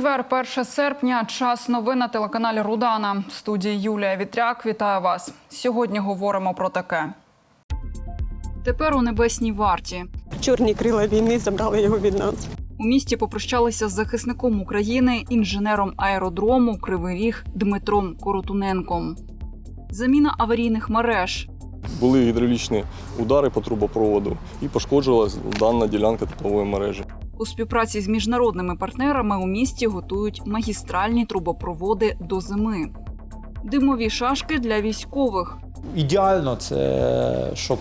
Четвер, 1 серпня, час новин на телеканалі Рудана. В студії Юлія Вітряк. Вітаю вас. Сьогодні говоримо про таке. Тепер у небесній варті. Чорні крила війни забрали його від нас. У місті попрощалися з захисником України, інженером аеродрому Кривий Ріг Дмитром Коротуненком. Заміна аварійних мереж. Були гідравлічні удари по трубопроводу і пошкоджувалась дана ділянка теплової мережі. У співпраці з міжнародними партнерами у місті готують магістральні трубопроводи до зими. Димові шашки для військових. Ідеально це щоб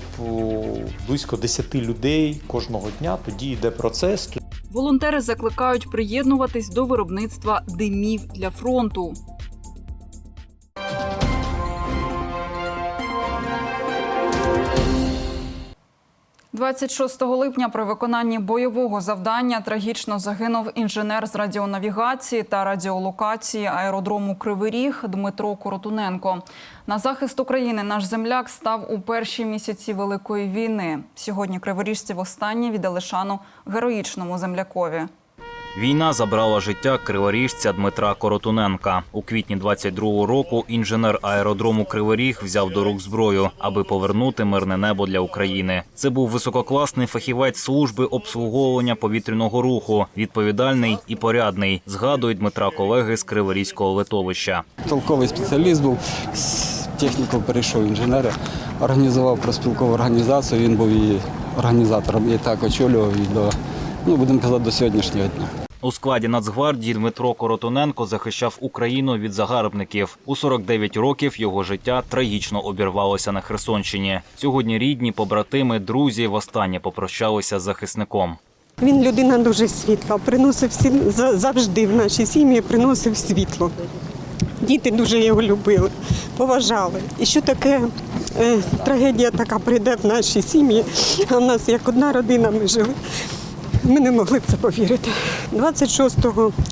близько 10 людей кожного дня. Тоді йде процес. Волонтери закликають приєднуватись до виробництва димів для фронту. – 26 липня при виконанні бойового завдання трагічно загинув інженер з радіонавігації та радіолокації аеродрому Кривий Ріг Дмитро Коротуненко. На захист України наш земляк став у перші місяці Великої війни. Сьогодні криворіжці востаннє віддали шану героїчному землякові. Війна забрала життя криворіжця Дмитра Коротуненка. У квітні 22-го року інженер аеродрому Криворіг взяв до рук зброю, аби повернути мирне небо для України. Це був висококласний фахівець служби обслуговування повітряного руху, відповідальний і порядний. Згадують Дмитра колеги з Криворізького литовища. толковий спеціаліст був з техніків перейшов в інженери, організував проспілкову організацію. Він був її організатором і так очолював її до, ну будемо казати, до сьогоднішнього дня. У складі Нацгвардії Дмитро Коротуненко захищав Україну від загарбників. У 49 років його життя трагічно обірвалося на Херсонщині. Сьогодні рідні, побратими, друзі востаннє попрощалися з захисником. Він людина дуже світла, приносив всі за- завжди в нашій сім'ї приносив світло. Діти дуже його любили, поважали. І що таке е, трагедія така прийде в нашій сім'ї, а в нас як одна родина ми жили. Ми не могли в це повірити. 26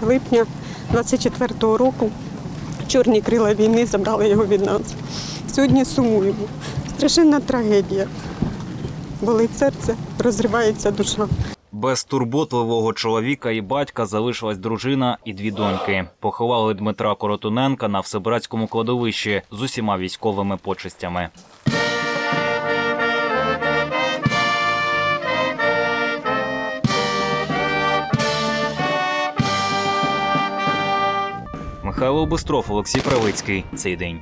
липня 24-го року чорні крила війни забрали його від нас. Сьогодні сумуємо. Страшенна трагедія. Болить серце, розривається душа. Без турботливого чоловіка і батька залишилась дружина і дві доньки. Поховали Дмитра Коротуненка на всебратському кладовищі з усіма військовими почестями. Михайло Бистров, Олексій Правицький. Цей день.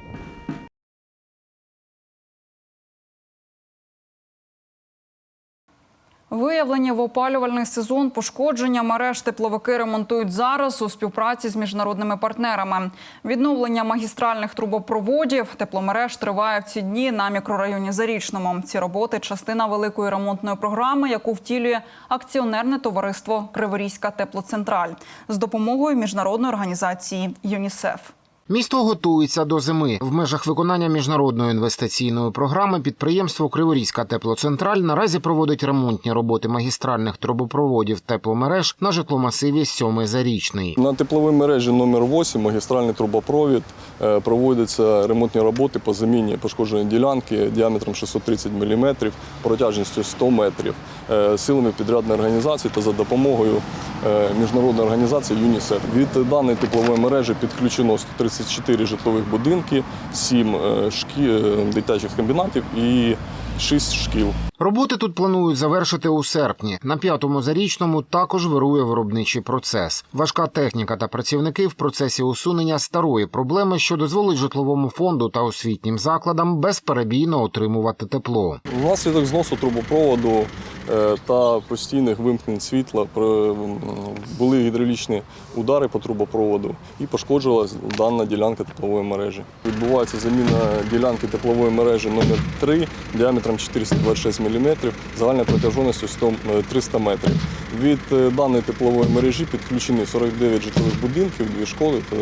Виявлені в опалювальний сезон пошкодження мереж тепловики ремонтують зараз у співпраці з міжнародними партнерами. Відновлення магістральних трубопроводів тепломереж триває в ці дні на мікрорайоні Зарічному. Ці роботи частина великої ремонтної програми, яку втілює акціонерне товариство Криворізька теплоцентраль з допомогою міжнародної організації ЮНІСЕФ. Місто готується до зими. В межах виконання міжнародної інвестиційної програми підприємство Криворізька теплоцентраль наразі проводить ремонтні роботи магістральних трубопроводів тепломереж на житломасиві сьомий зарічний. На тепловій мережі номер 8 магістральний трубопровід е, проводяться ремонтні роботи по заміні пошкодженої ділянки діаметром 630 мм, протяжністю 100 метрів е, силами підрядної організації та за допомогою е, міжнародної організації ЮНІСЕФ. Від даної теплової мережі підключено 134 житлових будинки, 7 шкі... дитячих комбінатів і 6 шкіл. Роботи тут планують завершити у серпні. На п'ятому зарічному також вирує виробничий процес. Важка техніка та працівники в процесі усунення старої проблеми, що дозволить житловому фонду та освітнім закладам безперебійно отримувати тепло. Внаслідок зносу трубопроводу е, та постійних вимкнень світла були гідравлічні удари по трубопроводу і пошкоджувалась дана ділянка теплової мережі. Відбувається заміна ділянки теплової мережі номер 3 діаметром 426 мм, загальна протяжністю 100 м- 300 метрів. Від е, даної теплової мережі підключені 49 житлових будинків, дві школи та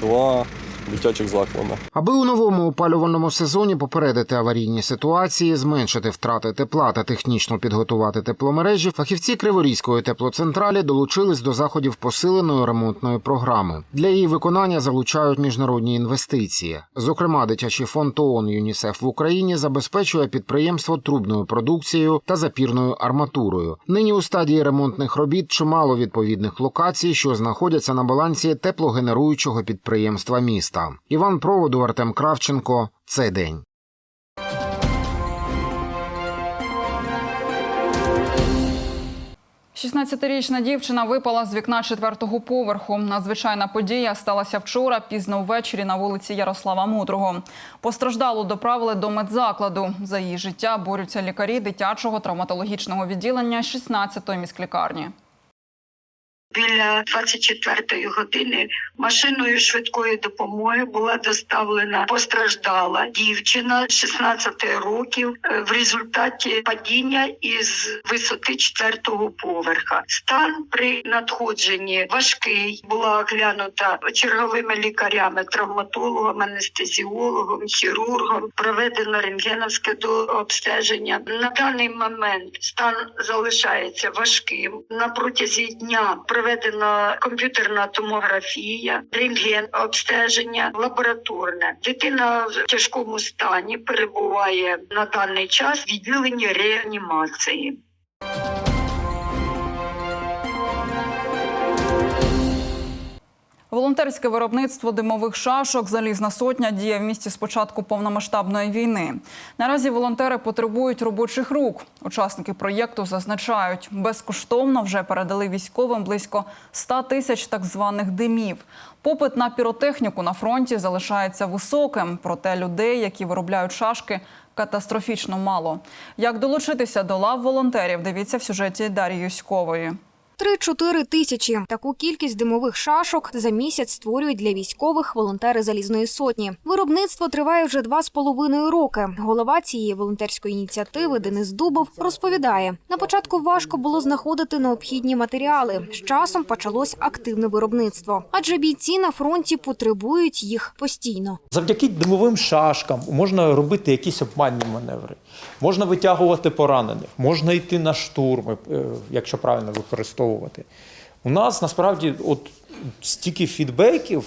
два дитячих закладах. Аби у новому опалювальному сезоні попередити аварійні ситуації, зменшити втрати тепла та технічно підготувати тепломережі, фахівці Криворізької теплоцентралі долучились до заходів посиленої ремонтної програми. Для її виконання залучають міжнародні інвестиції. Зокрема, дитячий фонд ООН ЮНІСЕФ в Україні забезпечує підприємство трубною продукцією та запірною арматурою. Нині у стадії ремонтних робіт чимало відповідних локацій, що знаходяться на балансі теплогенеруючого підприємства міста. Іван Проводу, Артем Кравченко. Цей день. – 16-річна дівчина випала з вікна четвертого поверху. Надзвичайна подія сталася вчора, пізно ввечері на вулиці Ярослава Мудрого. Постраждалу доправили до медзакладу. За її життя борються лікарі дитячого травматологічного відділення 16-ї міськлікарні. Біля 24-ї години машиною швидкої допомоги була доставлена постраждала дівчина 16 років е, в результаті падіння із висоти 4-го поверха. Стан при надходженні важкий. Була оглянута черговими лікарями, травматологом, анестезіологом, хірургом. Проведено рентгеновське дообстеження. На даний момент стан залишається важким. На протязі дня проведена комп'ютерна томографія, рентген обстеження, лабораторне. Дитина в тяжкому стані перебуває на даний час в відділенні реанімації. Волонтерське виробництво димових шашок Залізна сотня діє в місті з початку повномасштабної війни. Наразі волонтери потребують робочих рук. Учасники проєкту зазначають, безкоштовно вже передали військовим близько 100 тисяч так званих димів. Попит на піротехніку на фронті залишається високим, проте людей, які виробляють шашки, катастрофічно мало. Як долучитися до лав волонтерів? Дивіться в сюжеті Дар'ї Юськової. 3-4 тисячі. Таку кількість димових шашок за місяць створюють для військових волонтери залізної сотні. Виробництво триває вже два з половиною роки. Голова цієї волонтерської ініціативи Денис Дубов розповідає: на початку важко було знаходити необхідні матеріали. З часом почалось активне виробництво, адже бійці на фронті потребують їх постійно. Завдяки димовим шашкам можна робити якісь обманні маневри, можна витягувати поранених, можна йти на штурми, е, якщо правильно використовувати. У нас насправді от стільки фідбеків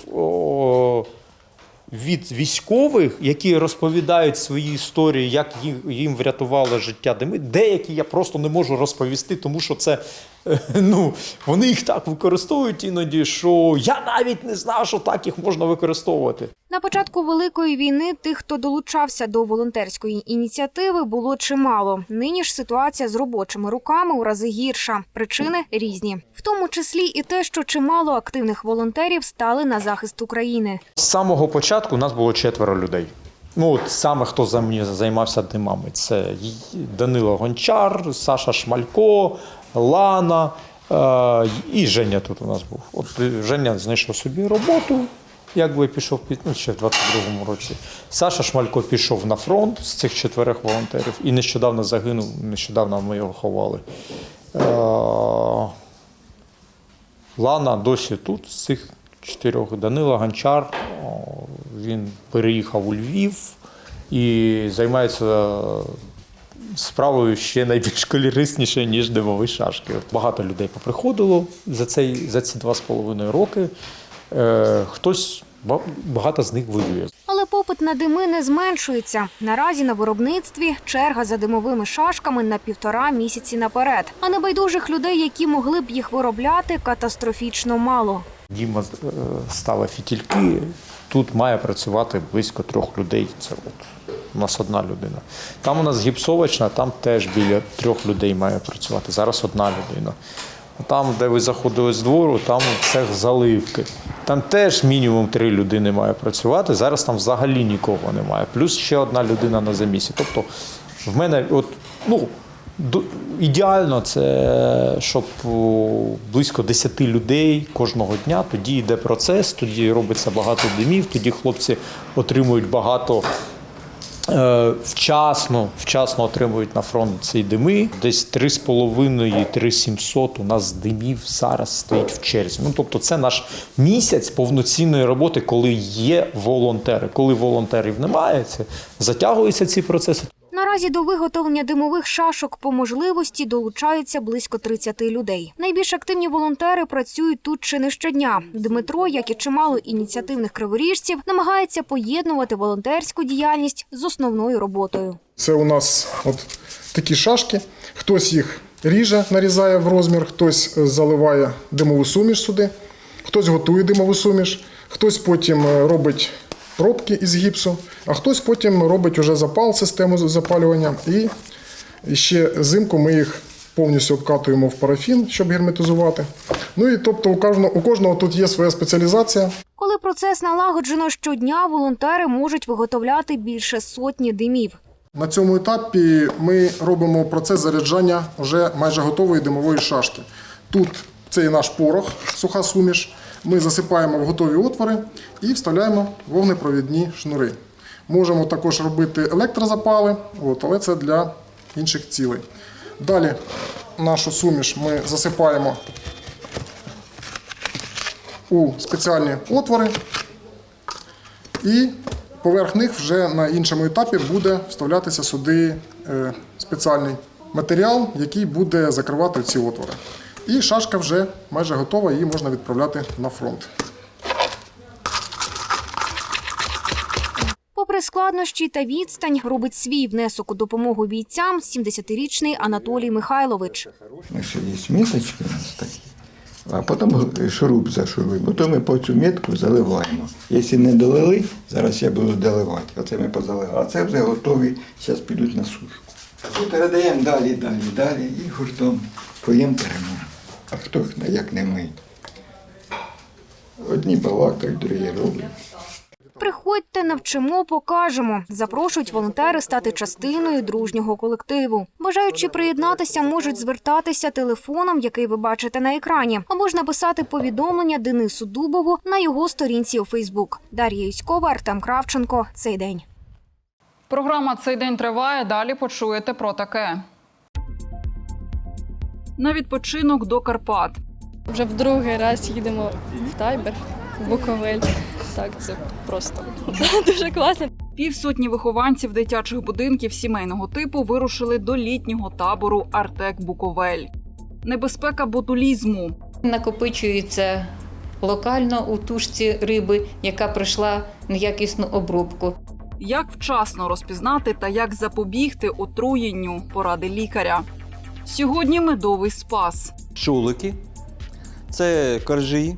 від військових, які розповідають свої історії, як їм, врятувало життя дими. Деякі я просто не можу розповісти, тому що це ну, вони їх так використовують іноді, що я навіть не знав, що так їх можна використовувати. На початку великої війни тих, хто долучався до волонтерської ініціативи, було чимало. Нині ж ситуація з робочими руками у рази гірша. Причини різні, в тому числі і те, що чимало активних волонтерів стали на захист України. З самого початку у нас було четверо людей. Ну, от саме хто за мені займався димами, це Данило Гончар, Саша Шмалько, Лана е, і Женя тут у нас був. От Женя знайшов собі роботу, якби пішов під ну, ще в 22-му році. Саша Шмалько пішов на фронт з цих чотирьох волонтерів і нещодавно загинув. Нещодавно ми його ховали. Е, Лана досі тут, з цих чотирьох. Данила Гончар, він переїхав у Львів і займається справою ще найбільш колірисніше, ніж димові шашки. Багато людей поприходило за, цей, за ці два з половиною роки. Е, хтось, ба- багато з них воює. Але попит на дими не зменшується. Наразі на виробництві черга за димовими шашками на півтора місяці наперед. А небайдужих людей, які могли б їх виробляти, катастрофічно мало. Діма е, ставить фітільки. Тут має працювати близько трьох людей. Це от у нас одна людина. Там у нас гіпсовочна, там теж біля трьох людей має працювати. Зараз одна людина. Там, де ви заходили з двору, там цех заливки. Там теж мінімум три людини має працювати. Зараз там взагалі нікого немає. Плюс ще одна людина на замісі. Тобто в мене от, ну, ідеально це, щоб близько 10 людей кожного дня. Тоді йде процес, тоді робиться багато димів, тоді хлопці отримують багато вчасно, вчасно отримують на фронт ці дими. Десь 3,5-3,700 у нас димів зараз стоїть в черзі. Ну тобто, це наш місяць повноцінної роботи, коли є волонтери. Коли волонтерів немає, це затягуються ці процеси. Наразі до виготовлення димових шашок по можливості долучаються близько 30 людей. Найбільш активні волонтери працюють тут чи не щодня. Дмитро, як і чимало ініціативних криворіжців, намагається поєднувати волонтерську діяльність з основною роботою. Це у нас от такі шашки. Хтось їх ріже, нарізає в розмір, хтось е, заливає димову суміш сюди, хтось готує димову суміш, хтось потім е, робить пробки із гіпсу, а хтось потім робить уже запал, систему запалювання. І ще взимку ми їх повністю обкатуємо в парафін, щоб герметизувати. Ну і тобто у кожного, у кожного тут є своя спеціалізація. Коли процес налагоджено щодня, волонтери можуть виготовляти більше сотні димів. На цьому етапі ми робимо процес заряджання вже майже готової димової шашки. Тут це є наш порох, суха суміш. Ми засипаємо в готові отвори і вставляємо вогнепровідні шнури. Можемо також робити електрозапали, от, але це для інших цілей. Далі нашу суміш ми засипаємо у спеціальні отвори і поверх них вже на іншому етапі буде вставлятися сюди е, спеціальний матеріал, який буде закривати ці отвори. І шашка вже майже готова, її можна відправляти на фронт. Попри складнощі та відстань, робить свій внесок у допомогу бійцям 70-річний Анатолій Михайлович. Ну, що є міточки у нас такі, а потім шуруп зашуруємо. Потім ми по цю мітку заливаємо. Якщо не долили, зараз я буду доливати. Оце ми позаливали. А це вже готові, зараз підуть на сушку. Тут передаємо далі, далі, далі і гуртом поїм переможемо. А хто як не ми? Одні балакають, другі роблять. Приходьте, навчимо, покажемо. Запрошують волонтери стати частиною дружнього колективу. Бажаючи приєднатися, можуть звертатися телефоном, який ви бачите на екрані, або ж написати повідомлення Денису Дубову на його сторінці у Фейсбук. Дар'я Юськова, Артем Кравченко. Цей день. Програма цей день триває. Далі почуєте про таке. На відпочинок до Карпат. Вже в другий раз їдемо в Тайбер, в Буковель. Так, це просто дуже класно. Півсотні вихованців дитячих будинків сімейного типу вирушили до літнього табору Артек Буковель. Небезпека ботулізму. накопичується локально у тушці риби, яка пройшла неякісну обробку. Як вчасно розпізнати та як запобігти отруєнню поради лікаря. Сьогодні медовий спас. Шулики. Це коржі,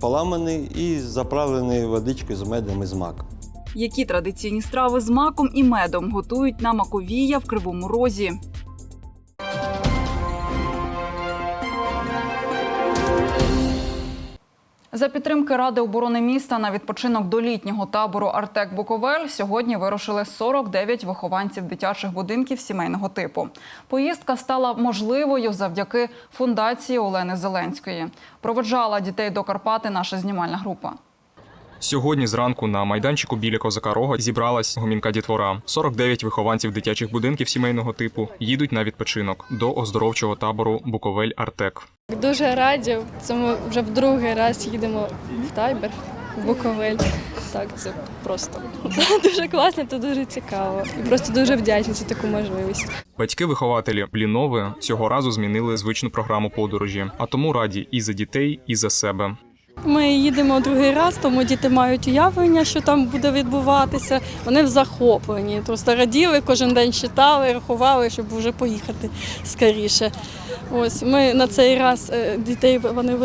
поламані і заправлені водичкою з медом і з маком. Які традиційні страви з маком і медом готують на Маковія в Кривому Розі. За підтримки Ради оборони міста на відпочинок до літнього табору Артек Буковель сьогодні вирушили 49 вихованців дитячих будинків сімейного типу. Поїздка стала можливою завдяки фундації Олени Зеленської. Проведжала дітей до Карпати наша знімальна група. Сьогодні зранку на майданчику біля Козака Рога зібралась гомінка дітвора. 49 вихованців дитячих будинків сімейного типу їдуть на відпочинок до оздоровчого табору Буковель Артек. Дуже раді. Це ми вже в другий раз їдемо в Тайбер, в Буковель. Так, це просто дуже класно, це дуже цікаво. І просто дуже вдячні за таку можливість. Батьки-вихователі Блінови цього разу змінили звичну програму подорожі, а тому раді і за дітей, і за себе. Ми їдемо другий раз, тому діти мають уявлення, що там буде відбуватися. Вони в захопленні. Просто раділи, кожен день читали, рахували, щоб вже поїхати скоріше. Ось ми на цей раз е, дітей вони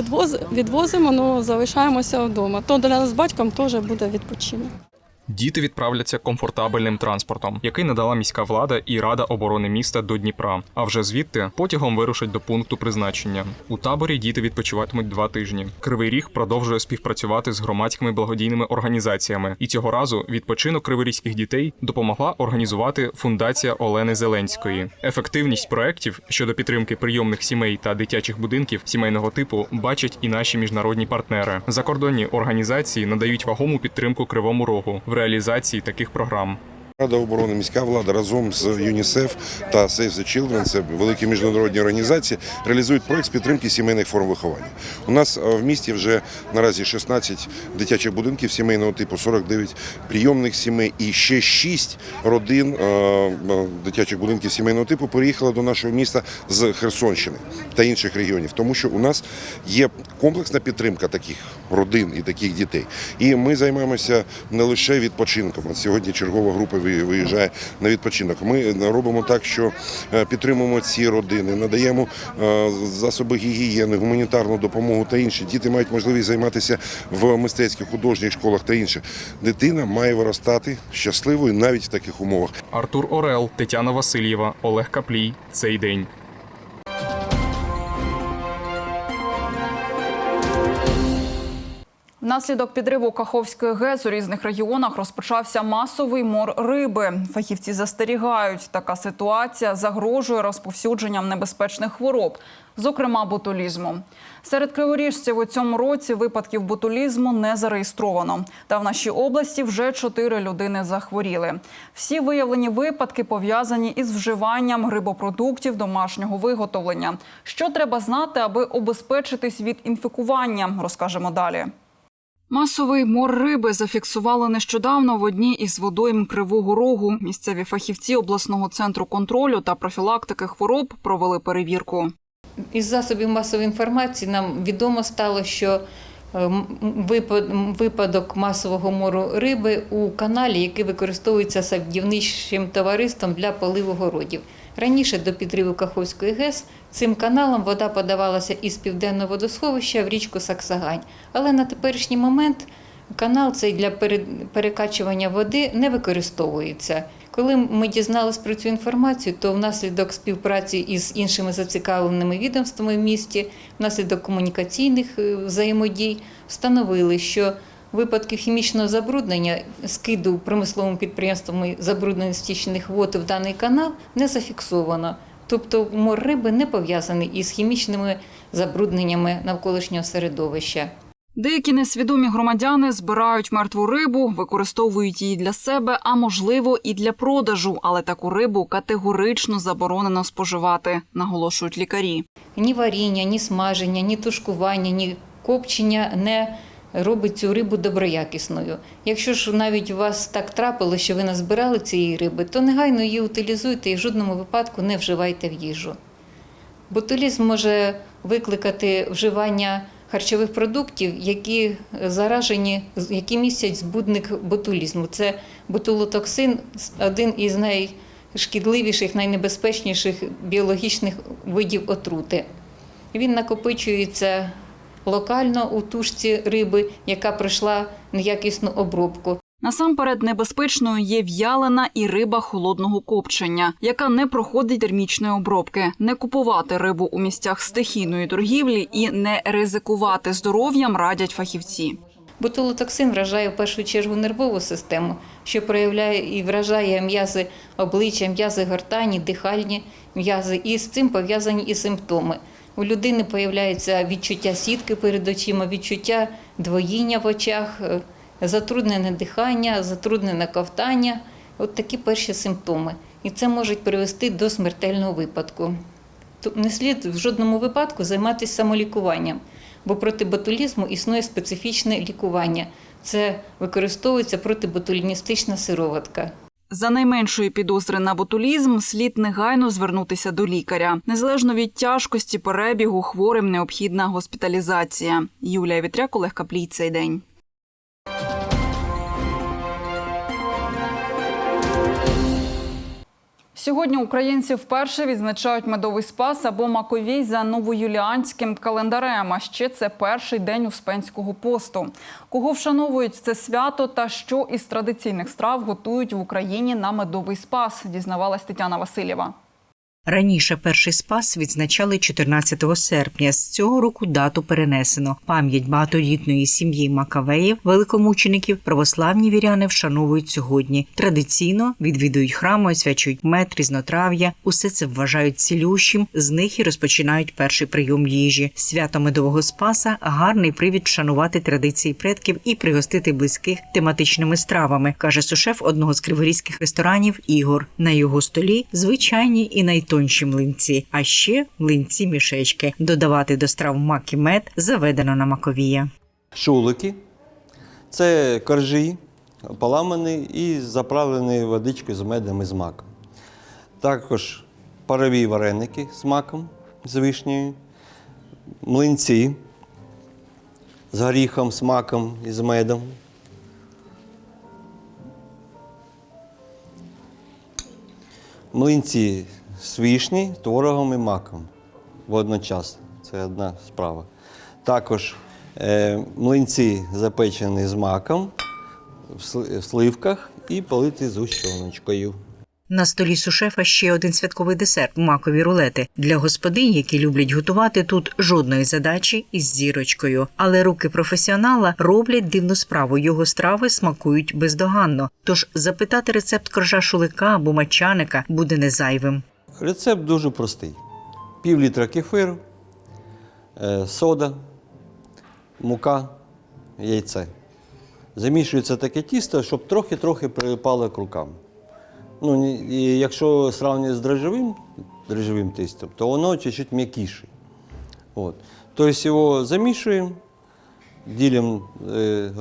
відвозимо, але залишаємося вдома. То для нас з батьком теж буде відпочинок. Діти відправляться комфортабельним транспортом, який надала міська влада і рада оборони міста до Дніпра. А вже звідти потягом вирушать до пункту призначення. У таборі діти відпочиватимуть два тижні. Кривий ріг продовжує співпрацювати з громадськими благодійними організаціями, і цього разу відпочинок криворізьких дітей допомогла організувати фундація Олени Зеленської. Ефективність проєктів щодо підтримки прийомних сімей та дитячих будинків сімейного типу бачать і наші міжнародні партнери. Закордонні організації надають вагому підтримку кривому рогу реалізації таких програм. Рада оборони, міська влада разом з ЮНІСЕФ та Save the Children, це великі міжнародні організації, реалізують проект з підтримки сімейних форм виховання. У нас е, в місті вже наразі 16 дитячих будинків сімейного типу, 49 прийомних сімей і ще 6 родин е, е, дитячих будинків сімейного типу переїхали до нашого міста з Херсонщини та інших регіонів, тому що у нас є комплексна підтримка таких родин і таких дітей. І ми займаємося не лише відпочинком. Сьогодні чергова група виїжджає на відпочинок. Ми робимо так, що е, підтримуємо ці родини, надаємо е, засоби гігієни, гуманітарну допомогу та інше. Діти мають можливість займатися в мистецьких художніх школах та інше. Дитина має виростати щасливою навіть в таких умовах. Артур Орел, Тетяна Васильєва, Олег Каплій. Цей день. Внаслідок підриву Каховської ГЕС у різних регіонах розпочався масовий мор риби. Фахівці застерігають, така ситуація загрожує розповсюдженням небезпечних хвороб, зокрема ботулізму. Серед криворіжців у цьому році випадків ботулізму не зареєстровано. Та в нашій області вже чотири людини захворіли. Всі виявлені випадки пов'язані із вживанням рибопродуктів домашнього виготовлення. Що треба знати, аби обезпечитись від інфікування, розкажемо далі. Масовий мор риби зафіксували нещодавно в одній із водойм Кривого Рогу. Місцеві фахівці обласного центру контролю та профілактики хвороб провели перевірку. Із засобів масової інформації нам відомо стало, що е, випадок масового мору риби у каналі, який використовується садівничим товариством для поливу городів. Раніше до підриву Каховської ГЕС цим каналом вода подавалася із південного водосховища в річку Саксагань. Але на теперішній момент канал цей для пере- перекачування води не використовується. Коли ми дізналися про цю інформацію, то внаслідок співпраці із іншими зацікавленими відомствами в місті, внаслідок комунікаційних е, взаємодій, встановили, що випадків хімічного забруднення скиду промисловими підприємствами забруднених стічних вод в даний канал не зафіксовано. Тобто мор риби не пов'язаний із хімічними забрудненнями навколишнього середовища. Деякі несвідомі громадяни збирають мертву рибу, використовують її для себе, а можливо і для продажу. Але таку рибу категорично заборонено споживати, наголошують лікарі. Ні варіння, ні смаження, ні тушкування, ні копчення не робить цю рибу доброякісною. Якщо ж навіть у вас так трапило, що ви назбирали цієї риби, то негайно її утилізуйте і в жодному випадку не вживайте в їжу. Ботулізм може викликати вживання харчових продуктів, які заражені, які містять збудник ботулізму. Це ботулотоксин, один із найшкідливіших, найнебезпечніших біологічних видів отрути. Він накопичується локально у тушці риби, яка пройшла неякісну обробку. Насамперед небезпечною є в'ялена і риба холодного копчення, яка не проходить термічної обробки. Не купувати рибу у місцях стихійної торгівлі і не ризикувати здоров'ям радять фахівці. Ботулотоксин вражає в першу чергу нервову систему, що проявляє і вражає м'язи обличчя, м'язи гортані, дихальні м'язи, і з цим пов'язані і симптоми. У людини появляється відчуття сітки перед очима, відчуття двоїння в очах, е, затруднене дихання, затруднене ковтання. От такі перші симптоми. І це може привести до смертельного випадку. Не слід в жодному випадку займатися самолікуванням, бо проти ботулізму існує специфічне лікування. Це використовується протиботуліністична сироватка. За найменшої підозри на ботулізм слід негайно звернутися до лікаря. Незалежно від тяжкості перебігу, хворим необхідна госпіталізація. Юлія Вітряк, Олег Каплій цей день. Сьогодні українці вперше відзначають медовий спас або маковій за новоюліанським календарем. А ще це перший день Успенського посту. Кого вшановують це свято та що із традиційних страв готують в Україні на медовий спас, дізнавалась Тетяна Васильєва. Раніше перший спас відзначали 14 серпня. З цього року дату перенесено. Пам'ять багатодітної сім'ї Макавеїв, великомучеників, православні віряни вшановують сьогодні. Традиційно відвідують храми, освячують мед, різнотрав'я. Усе це вважають цілющим. З них і розпочинають перший прийом їжі. Свято медового спаса гарний привід вшанувати традиції предків і пригостити близьких тематичними стравами, каже сушеф одного з криворізьких ресторанів Ігор. На його столі звичайні і найтонші млинці, а ще млинці мішечки. Додавати до страв мак і мед заведено на маковія. Шулики це коржі, поламані і заправлені водичкою з медом і з маком. Також парові вареники з маком, з вишнею, млинці з горіхом, з маком і з медом. Млинці з вишні, творогом і маком водночас. Це одна справа. Також е, млинці запечені з маком в сливках і политі з гущоночкою. На столі сушефа ще один святковий десерт макові рулети. Для господинь, які люблять готувати, тут жодної задачі із зірочкою. Але руки професіонала роблять дивну справу. Його страви смакують бездоганно. Тож запитати рецепт коржа шулика або мачаника буде не зайвим. Рецепт дуже простий: пів літра кефиру, е, сода, мука, яйце. Замішується таке тісто, щоб трохи-трохи прилипало к рукам. Ну, і якщо сравнювати з дрожжевим, дрожжевим тістом, то воно чуть-чуть м'якіше. От. Тобто його замішуємо, ділимо е,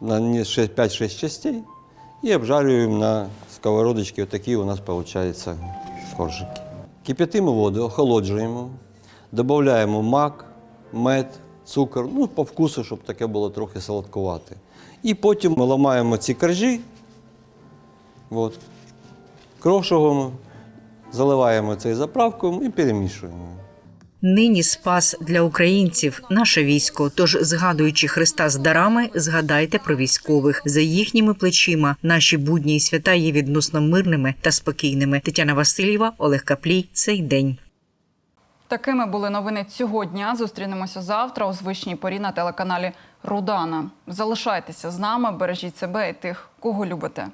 на 5-6 частей і обжарюємо на сковородочці. Отакі у нас виходить коржики. Кип'ятимо воду, охолоджуємо, додаємо мак, мед, цукор, ну, по вкусу, щоб таке було трохи солодкувати. І потім ми ламаємо ці коржі, от, крошовимо, заливаємо цей заправкою і перемішуємо. Нині спас для українців наше військо. Тож, згадуючи Христа з дарами, згадайте про військових за їхніми плечима. Наші будні і свята є відносно мирними та спокійними. Тетяна Васильєва, Олег Каплій. Цей день. Такими були новини цього дня. Зустрінемося завтра у звичній порі на телеканалі Рудана. Залишайтеся з нами, бережіть себе і тих, кого любите.